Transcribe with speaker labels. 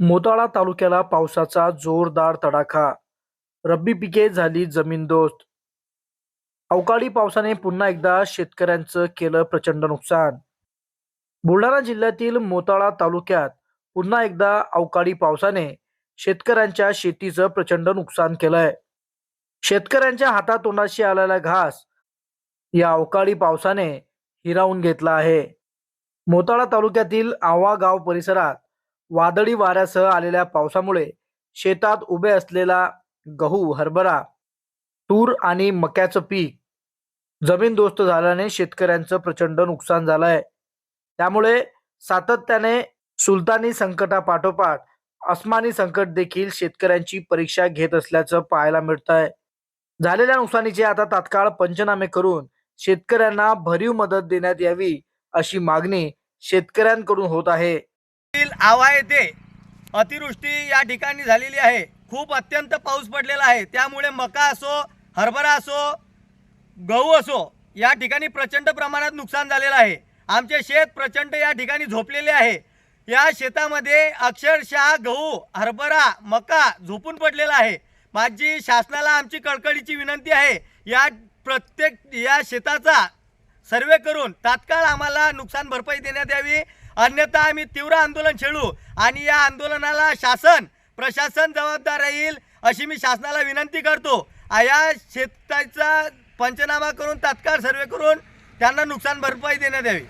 Speaker 1: मोताळा तालुक्याला पावसाचा जोरदार तडाखा रब्बी पिके झाली जमीनदोस्त अवकाळी पावसाने पुन्हा एकदा शेतकऱ्यांचं केलं प्रचंड नुकसान. बुलढाणा जिल्ह्यातील मोताळा तालुक्यात पुन्हा एकदा अवकाळी पावसाने शेतकऱ्यांच्या शेतीचं प्रचंड नुकसान केलंय. शेतकऱ्यांच्या हातातोंडाशी आलेला घास या अवकाळी पावसाने हिरावून घेतला आहे. मोताळा तालुक्यातील आवा गाव परिसरात वादळी वाऱ्यासह आलेल्या पावसामुळे शेतात उभे असलेला गहू हरभरा तूर आणि मक्याचं पीक जमीनदोस्त झाल्याने शेतकऱ्यांचं प्रचंड नुकसान झालंय. त्यामुळे सातत्याने सुलतानी संकटापाठोपाठ अस्मानी संकट देखील शेतकऱ्यांची परीक्षा घेत असल्याचं पाहायला मिळत आहे झालेल्या नुकसानीचे आता तात्काळ पंचनामे करून शेतकऱ्यांना भरीव मदत देण्यात यावी अशी मागणी शेतकऱ्यांकडून होत आहे.
Speaker 2: येथील आवा येथे अतिवृष्टी या ठिकाणी झालेली आहे. खूप अत्यंत पाऊस पडलेला आहे. त्यामुळे मका असो हरभरा असो गहू असो या ठिकाणी प्रचंड प्रमाणात नुकसान झालेलं आहे. आमचे शेत प्रचंड या ठिकाणी झोपलेले आहे. या शेतामध्ये अक्षरशः गहू हरभरा मका झोपून पडलेला आहे. माझी शासनाला आमची कळकळीची विनंती आहे. या प्रत्येक या शेताचा सर्वे करून तात्काळ आम्हाला नुकसान भरपाई देण्यात यावी. अन्यथा आम्ही तीव्र आंदोलन छेडू आणि या आंदोलनाला शासन प्रशासन जबाबदार राहील अशी मी शासनाला विनंती करतो. या शेताचा पंचनामा करून तात्काळ सर्वे करून त्यांना नुकसान भरपाई देण्यात यावी.